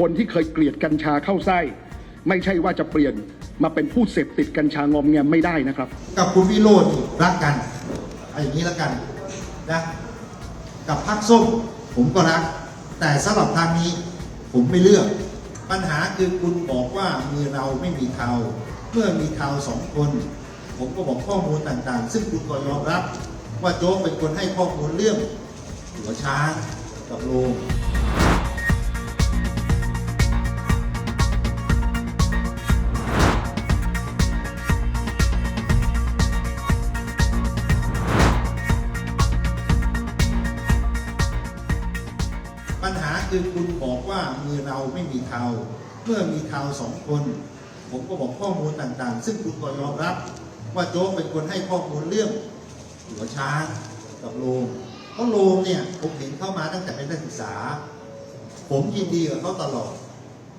คนที่เคยเกลียดกัญชาเข้าไส้ ไม่ใช่ว่าจะเปลี่ยนมาเป็นผู้เสพติดกัญชางอมแงมไม่ได้นะครับ กับคุณวิโรจน์รักกันเอาอย่างนี้แล้วกันนะกับพักส้มผมก็รัก แต่สำหรับทางนี้ผมไม่เลือก ปัญหาคือคุณบอกว่ามือเราไม่มีเทาเมื่อมีเทาสองคน ผมก็บอกข้อมูลต่างๆ ซึ่งคุณก็ยอมรับว่าโจ๊กเป็นคนให้ข้อมูลเรื่องหัวช้างกับโลง คือคุณบอกว่ามือเราไม่มีเทาเมื่อมีเทาสองคน ผมก็บอกข้อมูลต่างๆ ซึ่งคุณก็ยอมรับ ว่าโจ๊กเป็นคนให้ข้อมูลเรื่องหัวช้างกับโลงเพราะโลงเนี่ยผมเห็นเข้ามาตั้งแต่เป็นนักศึกษา ผมยินดีกับเขาตลอด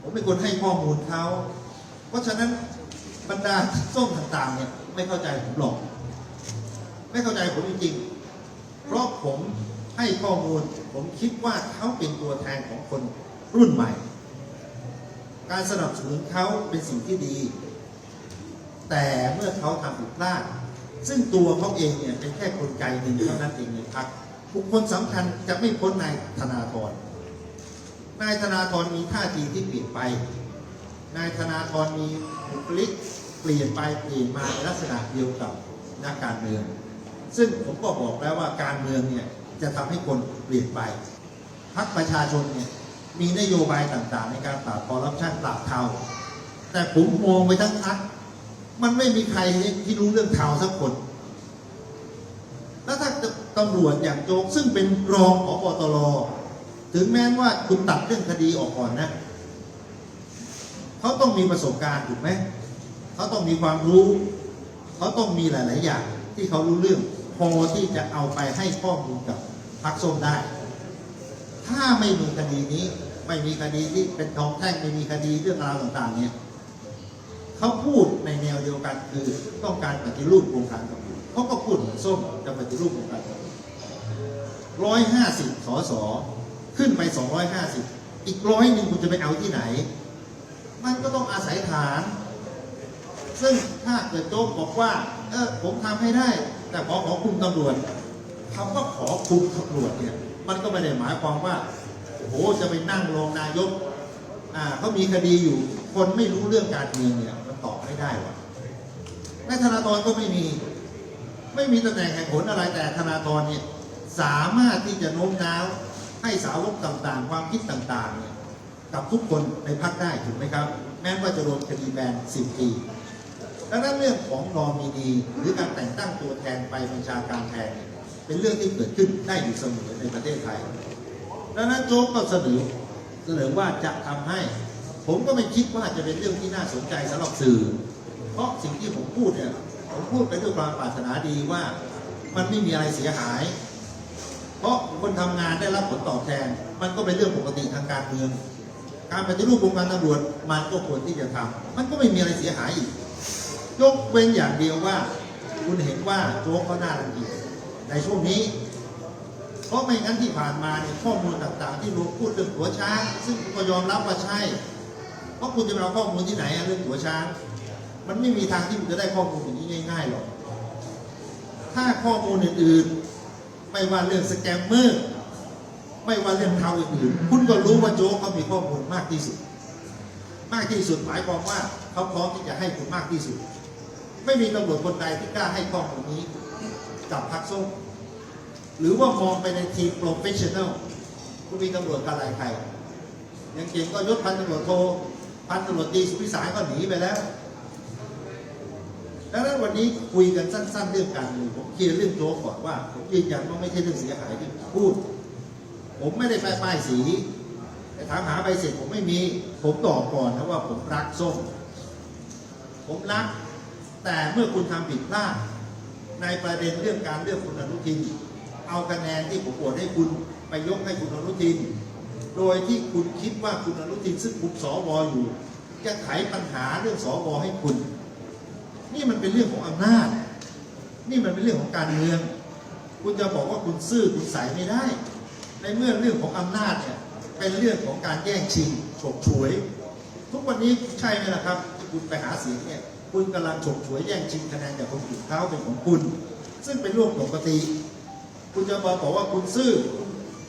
ผมเป็นคนให้ข้อมูลเขา เพราะฉะนั้นบรรดาส้มต่างๆเนี่ยไม่เข้าใจผมหรอก ไม่เข้าใจผมจริงๆเพราะผมให้ข้อมูล ผมคิดว่าเขาเป็นตัวแทนของคนรุ่นใหม่ การสนับสนุนเขาเป็นสิ่งที่ดี แต่เมื่อเขาทำผิดพลาด ซึ่งตัวเขาเองเนี่ยเป็นแค่กลไกหนึ่งเท่านั้นเองในพักบุคคลสำคัญจะไม่พ้นนายธนาธรนายธนาธรมีท่าทีที่เปลี่ยนไป นายธนาธรมีบุคลิกเปลี่ยนไปเปลี่ยนมาในลักษณะเดียวกับนักการเมือง ซึ่งผมก็บอกแล้วว่าการเมืองเนี่ย จะทำให้คนเปลี่ยนไปพรรคประชาชนเนี่ยมีนโยบายต่างๆ ในการปราบคอร์รัปชันปราบเทาแต่ผมมองไปทั้งพักมันไม่มีใครที่รู้เรื่องเทาสักคน แล้วถ้าตำรวจอย่างโจ๊กซึ่งเป็นรองอปตรถึงแม้ว่าคุณตัดเรื่องคดีออกก่อนนะเขาต้องมีประสบการณ์ถูกไหมเขาต้องมีความรู้ เขาต้องมีหลาย ๆ อย่างที่เขารู้เรื่องพอที่จะเอาไปให้ข้อมูลกับ พรรคส้มได้ ถ้าไม่มีคดีนี้ ไม่มีคดีที่เป็นทองแท่งไม่มีคดีเรื่องราวต่างๆ เนี่ยเขาพูดในแนวเดียวกันคือต้องการปฏิรูปวงการตำรวจเขาก็พูดเหมือนส้มจะปฏิรูปวงการตำรวจร้อยห้าสิบสอสอขึ้นไปสองร้อยห้าสิบอีกร้อยหนึ่งคุณจะไปเอาที่ไหน มันก็ต้องอาศัยฐาน ซึ่งถ้าเกิดโจ๊กบอกว่า เออผมทำให้ได้ แต่ขอขอคุมตำรวจ คำว่าขอคุมตำรวจเนี่ย มันก็ไม่ได้หมายความว่าโอ้โหจะไปนั่งรองนายกอ่าเขามีคดีอยู่ คนไม่รู้เรื่องการเมืองเนี่ยมันตอบไม่ได้ว่ะนายธนาธรก็ไม่มี ไม่มีตำแหน่งแห่งผลอะไรแต่ธนาธรเนี่ยสามารถที่จะโน้มน้าวให้สาวกต่างๆ ความคิดต่างๆเนี่ยกับทุกคนในพักได้ถูกไหมครับ แม้ว่าจะโดนคดีแบน10ปีดังนั้นเรื่องของนอมินีหรือการแต่งตั้งตัวแทนไปบัญชาการแทนเนี่ย เป็นเรื่องที่เกิดขึ้นได้อยู่เสมอในประเทศไทย ดังนั้นโจ๊กก็เสนอเสนอว่าจะทำให้ ผมก็ไม่คิดว่าจะเป็นเรื่องที่น่าสนใจสำหรับสื่อ เพราะสิ่งที่ผมพูดเนี่ยผมพูดไปด้วยความปรารถนาดีว่ามันไม่มีอะไรเสียหาย เพราะคนทำงานได้รับผลตอบแทน มันก็เป็นเรื่องปกติทางการเมือง การปฏิรูปวงการตำรวจมันก็ควรที่จะทำมันก็ไม่มีอะไรเสียหายอีก ยกเว้นอย่างเดียวว่า คุณเห็นว่าโจ๊กเขาหน้ารังเกียจ ในช่วงนี้ เพราะไม่งั้นที่ผ่านมาเนี่ยข้อมูลต่างๆ ที่รู้พูดเรื่องหัวช้าง ซึ่งก็ยอมรับว่าใช่ เพราะคุณจะเอาข้อมูลที่ไหนเรื่องหัวช้าง มันไม่มีทางที่คุณจะได้ข้อมูลอย่างนี้ง่ายๆหรอก ถ้าข้อมูลอื่นๆ ไม่ว่าเรื่องสแกมเมอร์ไม่ว่าเรื่องเทาอื่นๆคุณก็รู้ว่าโจ๊กเขามีข้อมูลมากที่สุด มากที่สุดหมายความว่าเขาพร้อมที่จะให้คุณมากที่สุด ไม่มีตำรวจคนใดที่กล้าให้ข้อมูลนี้ กับพรรคส้มหรือว่ามองไปในทีมโปรเฟชชั่นแนลคุณมีตำรวจอะไรใครยังเก่งก็ยศพันตำรวจโทพันตำรวจตีสุพิสารก็หนีไปแล้วดังนั้นวันนี้คุยกันสั้น ๆ เรื่องการเมืองผมเคลียร์เรื่องโจ๊กก่อนว่าผมยืนยันว่าไม่ใช่เรื่องเสียหายที่พูด ผมไม่ได้ไปป้ายสีแต่ถามหาใบเสร็จผมไม่มี ผมตอบก่อนนะว่าผมรักส้ม ผมรัก แต่เมื่อคุณทำผิดพลาด ในประเด็นเรื่องการเลือกคุณอนุทิน เอาคะแนนที่ผมโหวตให้คุณไปยกให้คุณอนุทิน โดยที่คุณคิดว่าคุณอนุทินซึ่งคุมสวอยู่ จะไขปัญหาเรื่องสวให้คุณ นี่มันเป็นเรื่องของอำนาจ นี่มันเป็นเรื่องของการเมือง คุณจะบอกว่าคุณซื่อคุณใสไม่ได้ ในเมื่อเรื่องของอำนาจเนี่ยเป็นเรื่องของการแย่งชิงฉกฉวย ทุกวันนี้ใช่ไหมล่ะครับที่คุณไปหาเสียงเนี่ย คุณกำลังฉกฉวยแย่งชิงคะแนนจากคนอื่นเขาเป็นของคุณ ซึ่งเป็นเรื่องปกติ คุณจะมาบอกว่าคุณซื่อ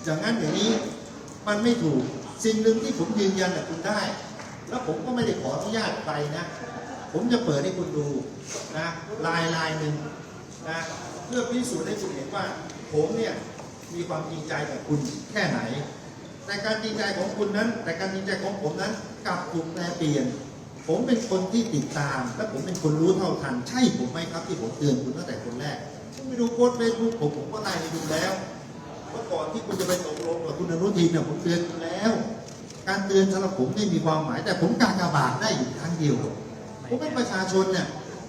อย่างนั้นอย่างนี้มันไม่ถูกสิ่งหนึ่งที่ผมยืนยันกับคุณได้ แล้วผมก็ไม่ได้ขออนุญาตใครนะ ผมจะเปิดให้คุณดูนะลายลายหนึ่งนะเพื่อพิสูจน์ให้คุณเห็นว่า ผมเนี่ยมีความจริงใจกับคุณแค่ไหน แต่การจริงใจของคุณนั้น แต่การจริงใจของผมนั้นกลับถูกแปลเปลี่ยน ผมเป็นคนที่ติดตาม และผมเป็นคนรู้เท่าทัน ใช่ผมไหมครับที่ผมเตือนคุณตั้งแต่คนแรกคุณไปดูโพสต์เฟซบุ๊กผมผมก็ไล่ไปดูแล้วเมื่อก่อนที่คุณจะไปตกลงกับคุณอนุทินเนี่ยผมเตือนคุณแล้ว การเตือนสำหรับผมไม่มีความหมาย แต่ผมการกระบาทได้อยู่ครั้งเดียว ผมเป็นประชาชนเนี่ย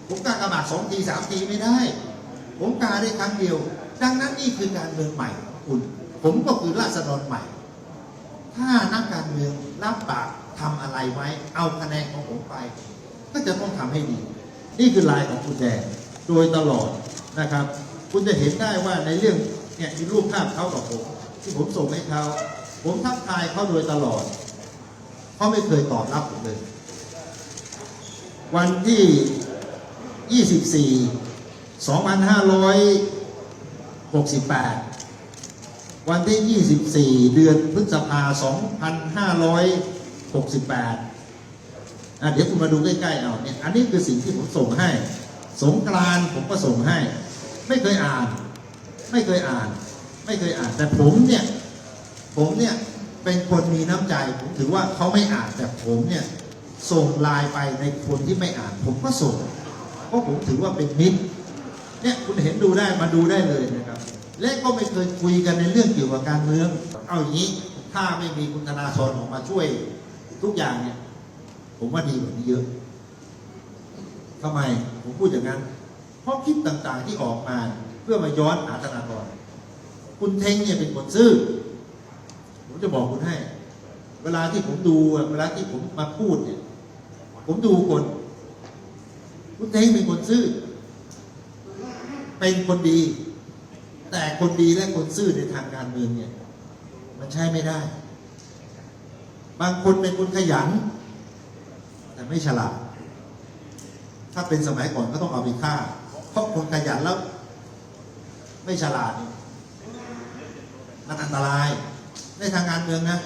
ผมการกระบาทสองทีสามทีไม่ได้ ผมกาได้ครั้งเดียว ดังนั้นนี่คือการเมืองใหม่คุณ ผมก็คือราษฎรใหม่ ถ้านักการเมืองรับปาก ทำอะไรไว้ เอาคะแนนของผมไป ก็จะต้องทำให้ดี นี่คือลายของคุณแดงโดยตลอดนะครับ คุณจะเห็นได้ว่าในเรื่องเนี่ยมีรูปภาพเขากับผม ที่ผมส่งให้เขาผมทักทายเขาโดยตลอดเขาไม่เคยตอบรับผมเลย วันที่ 24 2568 วันที่ 24 เดือนพฤษภา 68อะเดี๋ยวคุณมาดูใกล้ๆเอาเนี่ยอันนี้คือสิ่งที่ผมส่งให้ สงกรานต์ผมก็ส่งให้ ไม่เคยอ่าน ไม่เคยอ่าน ไม่เคยอ่าน แต่ผมเนี่ยผมเนี่ยเป็นคนมีน้ำใจ ผมถือว่าเขาไม่อ่านแต่ผมเนี่ยส่งลน์ไปในคนที่ไม่อ่าน ผมก็ส่งเพราะผมถือว่าเป็นมิตรเนี่ยคุณเห็นดูได้มาดูได้เลยนะครับ และก็ไม่เคยคุยกันในเรื่องเกี่ยวกับการเมือง เอาอย่างนี้ ถ้าไม่มีคุณธนาธรออกมาช่วย ทุกอย่างเนี่ย ผมว่าดีกว่านี้เยอะทำไมผมพูดอย่างนั้น เพราะคลิปต่างๆที่ออกมาเพื่อมาย้อนหาธนาธรคุณเทงเนี่ยเป็นคนซื่อ ผมจะบอกคุณให้ เวลาที่ผมดูเวลาที่ผมมาพูดเนี่ย ผมดูคน คุณเทงเป็นคนซื่อ เป็นคนดี แต่คนดีและคนซื่อในทางการเมืองเนี่ย มันใช้ไม่ได้ บางคนเป็นคนขยัน แต่ไม่ฉลาด ถ้าเป็นสมัยก่อนก็ต้องเอาไปฆ่า เพราะคนขยันแล้ว ไม่ฉลาดมันอันตรายในทางการเมืองนะ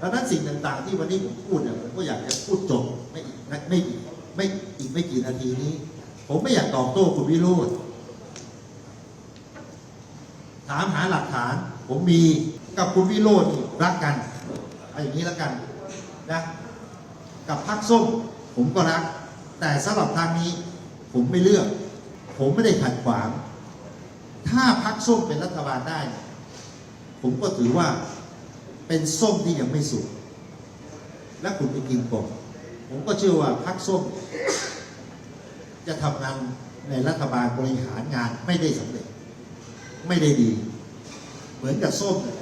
ดังนั้นสิ่งต่าง ๆ ที่วันนี้ผมพูดเนี่ยผมก็อยากจะพูดจบไม่อีกไม่อีกไม่อีกไม่กี่นาทีนี้ ผมไม่อยากตอบโต้คุณวิโรธถามหาหลักฐาน ผมมีกับคุณวิโรธนี่รักกัน เอาอย่างนี้แล้วกันนะกับพักส้มผมก็รัก แต่สำหรับทางนี้ผมไม่เลือก ผมไม่ได้ขัดขวาง ถ้าพักส้มเป็นรัฐบาลได้ ผมก็ถือว่าเป็นส้มที่ยังไม่สุกและคุณไปกินกบผมก็เชื่อว่าพักส้ม จะทำงานในรัฐบาลบริหารงานไม่ได้สำเร็จ ไม่ได้ดี เหมือนกับส้มนั่นแหละ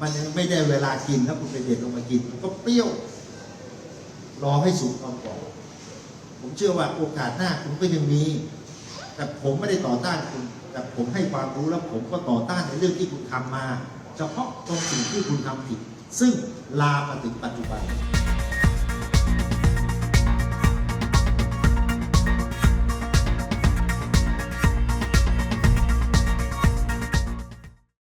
มันยังไม่ได้เวลากินถ้าคุณไปเด็ดลงมากิน มันก็เปรี้ยว รอให้สุกก่อนก่อนผมเชื่อว่าโอกาสหน้าคุณก็ยังมี แต่ผมไม่ได้ต่อต้านคุณ แต่ผมให้ความรู้แล้วผมก็ต่อต้านในเรื่องที่คุณทำมา เฉพาะตรงสิ่งที่คุณทำผิด ซึ่งลามาถึงปัจจุบัน